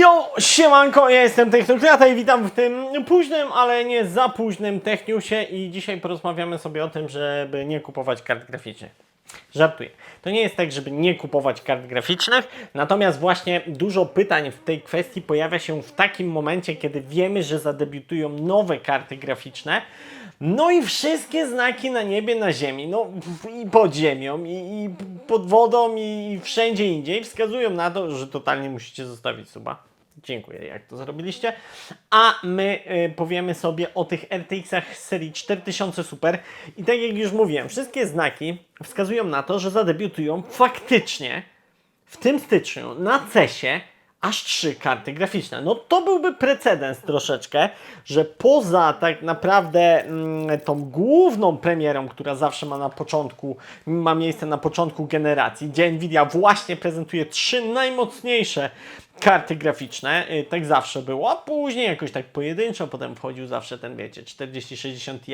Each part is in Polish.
Jo, siemanko, ja jestem Technokrata i witam w tym późnym, ale nie za późnym Techniusie i dzisiaj porozmawiamy sobie o tym, żeby nie kupować kart graficznych. Żartuję. To nie jest tak, żeby nie kupować kart graficznych, natomiast właśnie dużo pytań w tej kwestii pojawia się w takim momencie, kiedy wiemy, że zadebiutują nowe karty graficzne, no i wszystkie znaki na niebie, na ziemi, no i pod ziemią, i, i pod wodą, i wszędzie indziej wskazują na to, że totalnie musicie zostawić suba. Dziękuję, jak to zrobiliście. A my y, powiemy sobie o tych RTX-ach serii 4000 Super. I tak jak już mówiłem, wszystkie znaki wskazują na to, że zadebiutują faktycznie w tym styczniu na CESie aż trzy karty graficzne. No to byłby precedens troszeczkę, że poza tak naprawdę mm, tą główną premierą, która zawsze ma na początku, ma miejsce na początku generacji, gdzie Nvidia właśnie prezentuje trzy najmocniejsze karty graficzne, y, tak zawsze było, później jakoś tak pojedynczo, potem wchodził zawsze ten, wiecie, 4060 Ti.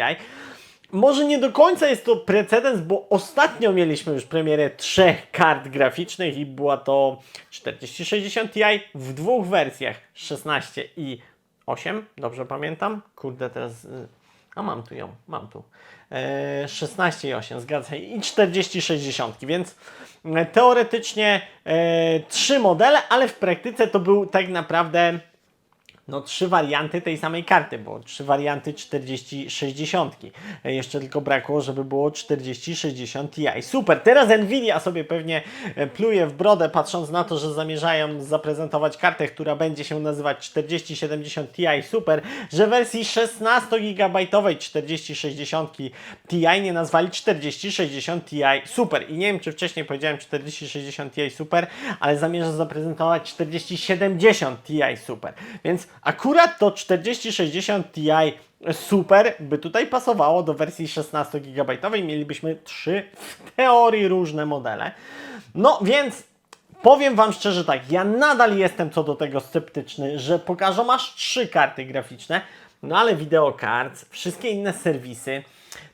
Może nie do końca jest to precedens, bo ostatnio mieliśmy już premierę trzech kart graficznych i była to 4060 Ti w dwóch wersjach 16 i 8, dobrze pamiętam? Kurde, teraz. y, A mam tu ją, mam tu. E, 16 i 8, zgadza się. I 4060, więc e, teoretycznie e, trzy modele, ale w praktyce to był tak naprawdę no trzy warianty tej samej karty, bo trzy warianty 40-60. E, Jeszcze tylko brakło, żeby było 40-60 Ti. Super, teraz Nvidia sobie pewnie e, pluje w brodę, patrząc na to, że zamierzają zaprezentować kartę, która będzie się nazywać 4070 Ti Super, że wersji 16 GB 4060 Ti nie nazwali 4060 Ti Super. I nie wiem, czy wcześniej powiedziałem 4060 Ti Super, ale zamierza zaprezentować 4070 Ti Super. Więc akurat to 4060 Ti Super by tutaj pasowało do wersji 16 GB. Mielibyśmy trzy w teorii różne modele. No więc Powiem Wam szczerze tak, ja nadal jestem co do tego sceptyczny, że pokażą aż trzy karty graficzne, no ale videocards, wszystkie inne serwisy,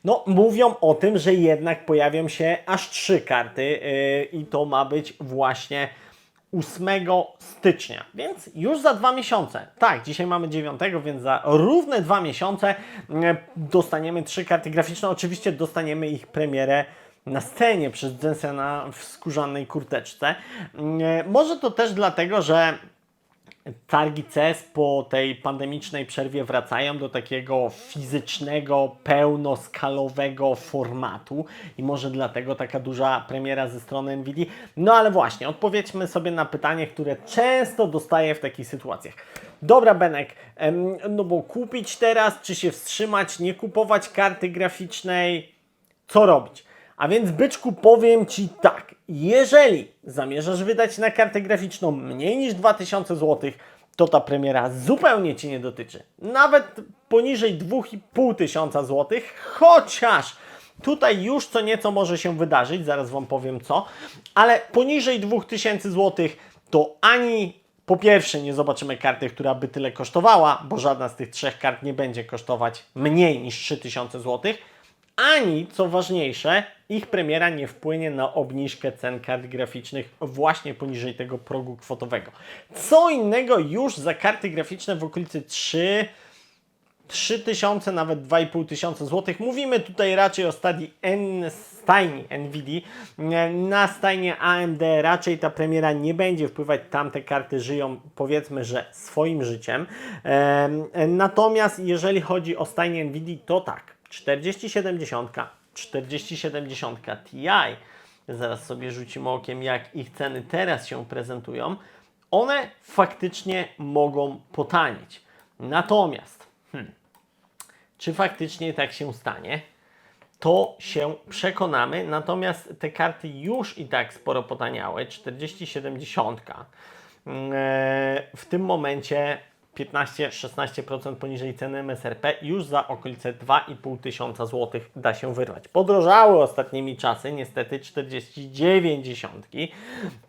no mówią o tym, że jednak pojawią się aż trzy karty yy, i to ma być właśnie 8 stycznia, więc już za dwa miesiące. Tak, dzisiaj mamy 9, więc za równe dwa miesiące mm, dostaniemy trzy karty graficzne. Oczywiście dostaniemy ich premierę na scenie przez Jensena w skórzanej kurteczce. Mm, Może to też dlatego, że targi CES po tej pandemicznej przerwie wracają do takiego fizycznego, pełnoskalowego formatu i może dlatego taka duża premiera ze strony Nvidia. No ale właśnie, odpowiedzmy sobie na pytanie, które często dostaję w takich sytuacjach. Dobra, Benek, no bo kupić teraz, czy się wstrzymać, nie kupować karty graficznej, co robić? A więc byczku powiem Ci tak, jeżeli zamierzasz wydać na kartę graficzną mniej niż 2000 zł, to ta premiera zupełnie Cię nie dotyczy. Nawet poniżej 2500 zł, chociaż tutaj już co nieco może się wydarzyć, zaraz Wam powiem co, ale poniżej 2000 zł to ani po pierwsze, nie zobaczymy karty, która by tyle kosztowała, bo żadna z tych trzech kart nie będzie kosztować mniej niż 3000 zł, ani, co ważniejsze, ich premiera nie wpłynie na obniżkę cen kart graficznych właśnie poniżej tego progu kwotowego. Co innego już za karty graficzne w okolicy 3 3000, nawet 2500 zł. Mówimy tutaj raczej o stadii N, stajni NVIDIA. Na stajnie AMD raczej ta premiera nie będzie wpływać. Tamte karty żyją, powiedzmy, że swoim życiem. Em, Natomiast jeżeli chodzi o stajnię NVIDIA, to tak. 4070, 4070 Ti. Zaraz sobie rzucimy okiem, jak ich ceny teraz się prezentują. One faktycznie mogą potanieć. Natomiast czy faktycznie tak się stanie, to się przekonamy. Natomiast te karty już i tak sporo potaniały. 4070 e, w tym momencie 15-16% poniżej ceny MSRP już za okolice 2,5 tysiąca złotych da się wyrwać. Podrożały ostatnimi czasy niestety 4090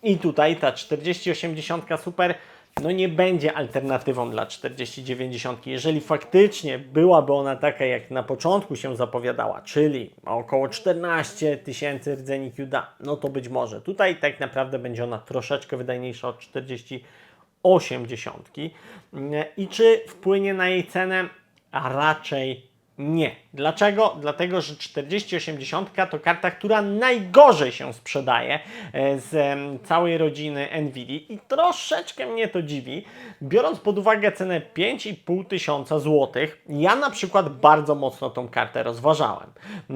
i tutaj ta 4080 Super no nie będzie alternatywą dla 4090. Jeżeli faktycznie byłaby ona taka, jak na początku się zapowiadała, czyli około 14 tysięcy rdzeni QDA, no to być może. Tutaj tak naprawdę będzie ona troszeczkę wydajniejsza od 40 80 i czy wpłynie na jej cenę? A raczej nie. Dlaczego? Dlatego, że 4080 to karta, która najgorzej się sprzedaje e, z całej rodziny Nvidia i troszeczkę mnie to dziwi, biorąc pod uwagę cenę 5,5 tysiąca złotych. Ja na przykład bardzo mocno tą kartę rozważałem.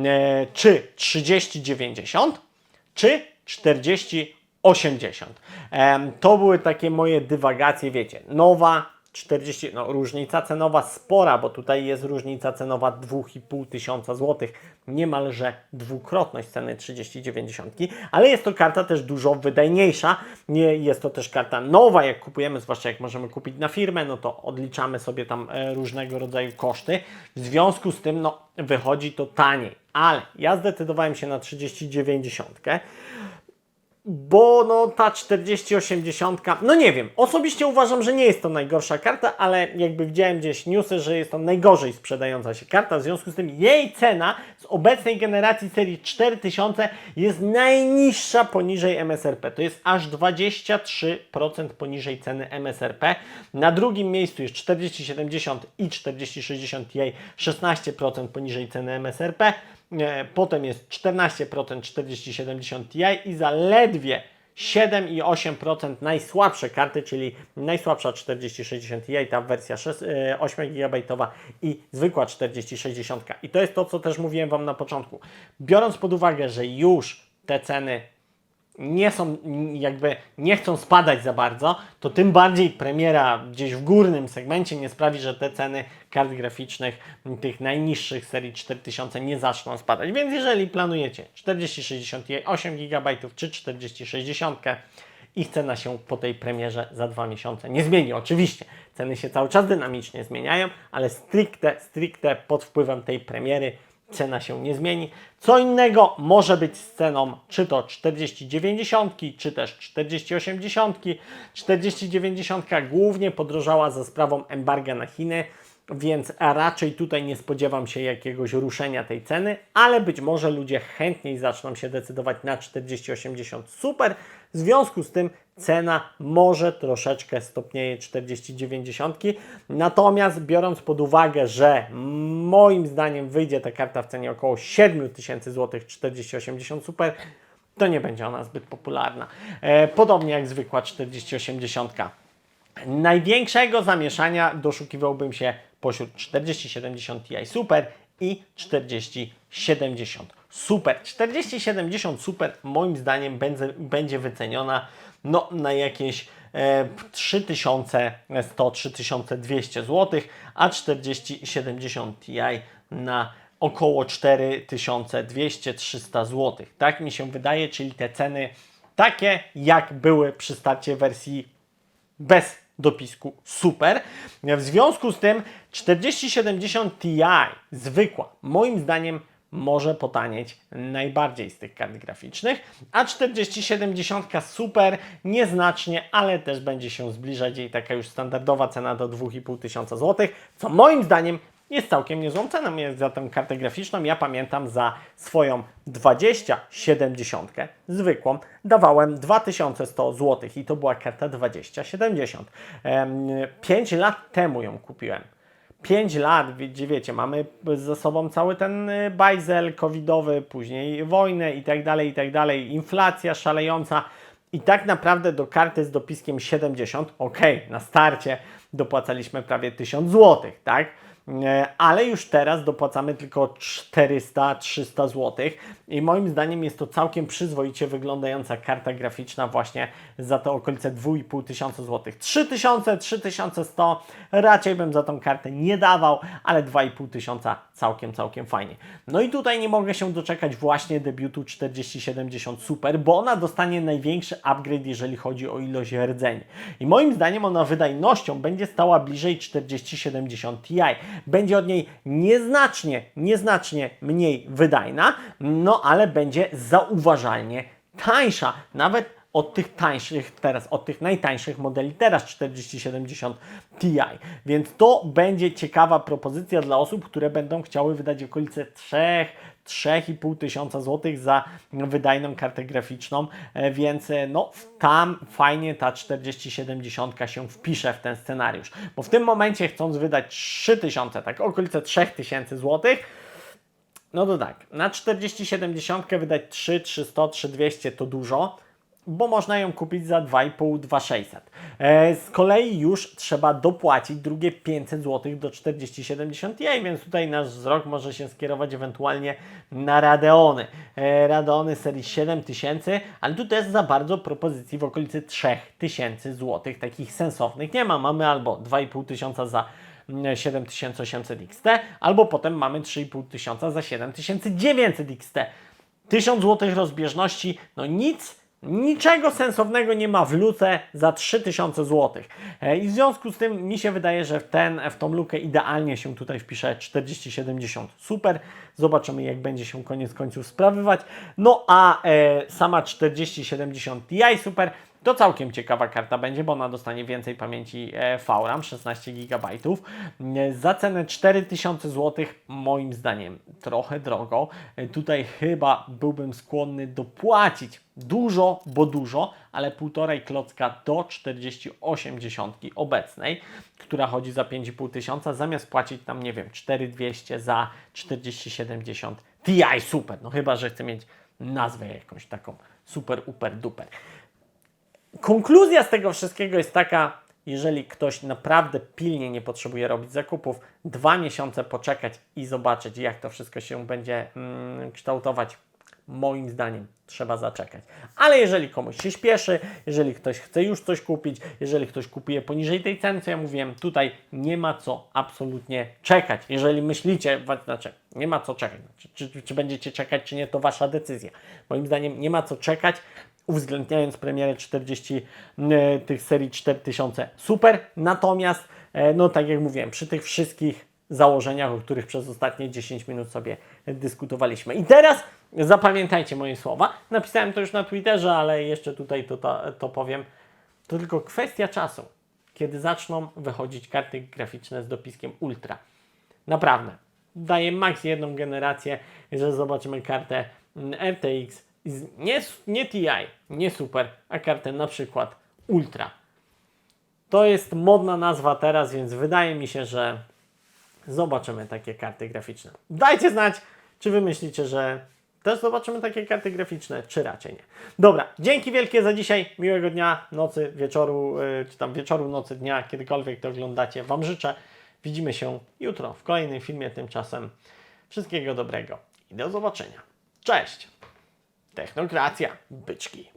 E, czy 3090, czy 40 80. To były takie moje dywagacje, wiecie, nowa 40, no różnica cenowa spora, bo tutaj jest różnica cenowa 2,5 tysiąca złotych, niemalże dwukrotność ceny 3090, ale jest to karta też dużo wydajniejsza, nie jest to też karta nowa, jak kupujemy, zwłaszcza jak możemy kupić na firmę, no to odliczamy sobie tam e, różnego rodzaju koszty, w związku z tym no wychodzi to taniej, ale ja zdecydowałem się na 3090, bo no ta 4080, no nie wiem, osobiście uważam, że nie jest to najgorsza karta, ale jakby widziałem gdzieś newsy, że jest to najgorzej sprzedająca się karta, w związku z tym jej cena z obecnej generacji serii 4000 jest najniższa poniżej MSRP, to jest aż 23% poniżej ceny MSRP. Na drugim miejscu jest 4070 i 4060 Ti 16% poniżej ceny MSRP. Potem jest 14% 4070 Ti i zaledwie 7,8% najsłabsze karty, czyli najsłabsza 4060 Ti, ta wersja 6, e, 8 GB i zwykła 4060. I to jest to, co też mówiłem Wam na początku. Biorąc pod uwagę, że już te ceny nie są, jakby nie chcą spadać za bardzo, to tym bardziej premiera gdzieś w górnym segmencie nie sprawi, że te ceny kart graficznych tych najniższych serii 4000 nie zaczną spadać. Więc jeżeli planujecie 4060 8 GB czy 4060 ich cena się po tej premierze za dwa miesiące nie zmieni. Oczywiście ceny się cały czas dynamicznie zmieniają, ale stricte, stricte pod wpływem tej premiery cena się nie zmieni. Co innego może być z ceną czy to 4090, czy też 4080. 4090 głównie podrożała za sprawą embarga na Chiny, więc raczej tutaj nie spodziewam się jakiegoś ruszenia tej ceny, ale być może ludzie chętniej zaczną się decydować na 4080 Super. W związku z tym cena może troszeczkę stopnieje 4090. Natomiast biorąc pod uwagę, że moim zdaniem wyjdzie ta karta w cenie około 7000 zł 4080 Super, to nie będzie ona zbyt popularna. E, podobnie jak zwykła 4080. Największego zamieszania doszukiwałbym się pośród 4070 Ti Super i 4070 Super. 4070 Super moim zdaniem będzie, będzie wyceniona no, na jakieś e, 3100-3200 zł, a 4070 Ti na około 4200-300 zł. Tak mi się wydaje, czyli te ceny takie jak były przy starcie wersji bez dopisku super. W związku z tym 4070 Ti zwykła, moim zdaniem może potanieć najbardziej z tych kart graficznych, a 4070 super nieznacznie, ale też będzie się zbliżać jej taka już standardowa cena do 2500 tysiąca złotych, co moim zdaniem jest całkiem niezłą ceną jest za tę kartę graficzną. Ja pamiętam za swoją 2070 zwykłą dawałem 2100 zł i to była karta 2070. 5 lat temu ją kupiłem. 5 lat, gdzie wiecie, mamy za sobą cały ten y, bajzel covidowy, później wojnę i tak dalej, i tak dalej, inflacja szalejąca. I tak naprawdę do karty z dopiskiem 70, ok, na starcie dopłacaliśmy prawie 1000 zł, tak? E, ale już teraz dopłacamy tylko 400-300 zł i moim zdaniem jest to całkiem przyzwoicie wyglądająca karta graficzna właśnie za te okolice 2500 zł. 3000, 3100 raczej bym za tą kartę nie dawał, ale 2500 całkiem, całkiem fajnie. No i tutaj nie mogę się doczekać właśnie debiutu 4070 Super, bo ona dostanie największy upgrade, jeżeli chodzi o ilość rdzeni. I moim zdaniem ona wydajnością będzie stała bliżej 4070 Ti będzie od niej nieznacznie, nieznacznie mniej wydajna, no ale będzie zauważalnie tańsza, nawet od tych tańszych teraz, od tych najtańszych modeli teraz 4070 Ti. Więc to będzie ciekawa propozycja dla osób, które będą chciały wydać okolice 3 3,5 tysiąca złotych za wydajną kartę graficzną, e, więc e, no tam fajnie ta 4070 się wpisze w ten scenariusz, bo w tym momencie chcąc wydać 3000, tak okolice 3000 złotych, no to tak, na 4070 wydać 3, 300, 3200 to dużo, bo można ją kupić za 2,5, 2600. E, z kolei już trzeba dopłacić drugie 500 zł do 4070 Ti, więc tutaj nasz wzrok może się skierować ewentualnie na Radeony. E, Radeony serii 7000, ale tu też za bardzo propozycji w okolicy 3000 zł, takich sensownych nie ma. Mamy albo 2500 za 7800 XT, albo potem mamy 3500 za 7900 XT. 1000 zł rozbieżności, no nic, niczego sensownego nie ma w luce za 3000 zł. E, I w związku z tym mi się wydaje, że w, ten, w tą lukę idealnie się tutaj wpisze 4070. Super, zobaczymy jak będzie się koniec końców sprawywać. No a e, sama 4070 Ti Super to całkiem ciekawa karta będzie, bo ona dostanie więcej pamięci VRAM, 16 GB. Za cenę 4000 zł, moim zdaniem trochę drogo. E, Tutaj chyba byłbym skłonny dopłacić dużo, bo dużo, ale półtorej klocka do 4080 obecnej, która chodzi za 5,5 tysiąca, zamiast płacić tam, nie wiem, 4200 za 4070 Ti Super. No chyba, że chcę mieć nazwę jakąś taką super, uper, duper. Konkluzja z tego wszystkiego jest taka, jeżeli ktoś naprawdę pilnie nie potrzebuje robić zakupów, dwa miesiące poczekać i zobaczyć, jak to wszystko się będzie mm, kształtować, moim zdaniem trzeba zaczekać. Ale jeżeli komuś się śpieszy, jeżeli ktoś chce już coś kupić, jeżeli ktoś kupuje poniżej tej ceny, co ja mówiłem, tutaj nie ma co absolutnie czekać. Jeżeli myślicie, znaczy nie ma co czekać, czy, czy, czy będziecie czekać, czy nie, to wasza decyzja. Moim zdaniem nie ma co czekać uwzględniając premierę 40 e, tych serii 4000 super. Natomiast, e, no tak jak mówiłem, przy tych wszystkich założeniach, o których przez ostatnie 10 minut sobie dyskutowaliśmy. I teraz zapamiętajcie moje słowa. Napisałem to już na Twitterze, ale jeszcze tutaj to, to, to powiem. To tylko kwestia czasu, kiedy zaczną wychodzić karty graficzne z dopiskiem Ultra. Naprawdę. Daję max jedną generację, że zobaczymy kartę mm, RTX nie, nie TI, nie Super, a kartę na przykład Ultra. To jest modna nazwa teraz, więc wydaje mi się, że zobaczymy takie karty graficzne. Dajcie znać, czy wy myślicie, że też zobaczymy takie karty graficzne, czy raczej nie. Dobra, dzięki wielkie za dzisiaj. Miłego dnia, nocy, wieczoru, yy, czy tam wieczoru, nocy, dnia, kiedykolwiek to oglądacie. Wam życzę. Widzimy się jutro w kolejnym filmie. Tymczasem wszystkiego dobrego i do zobaczenia. Cześć! Technokracja, byczki.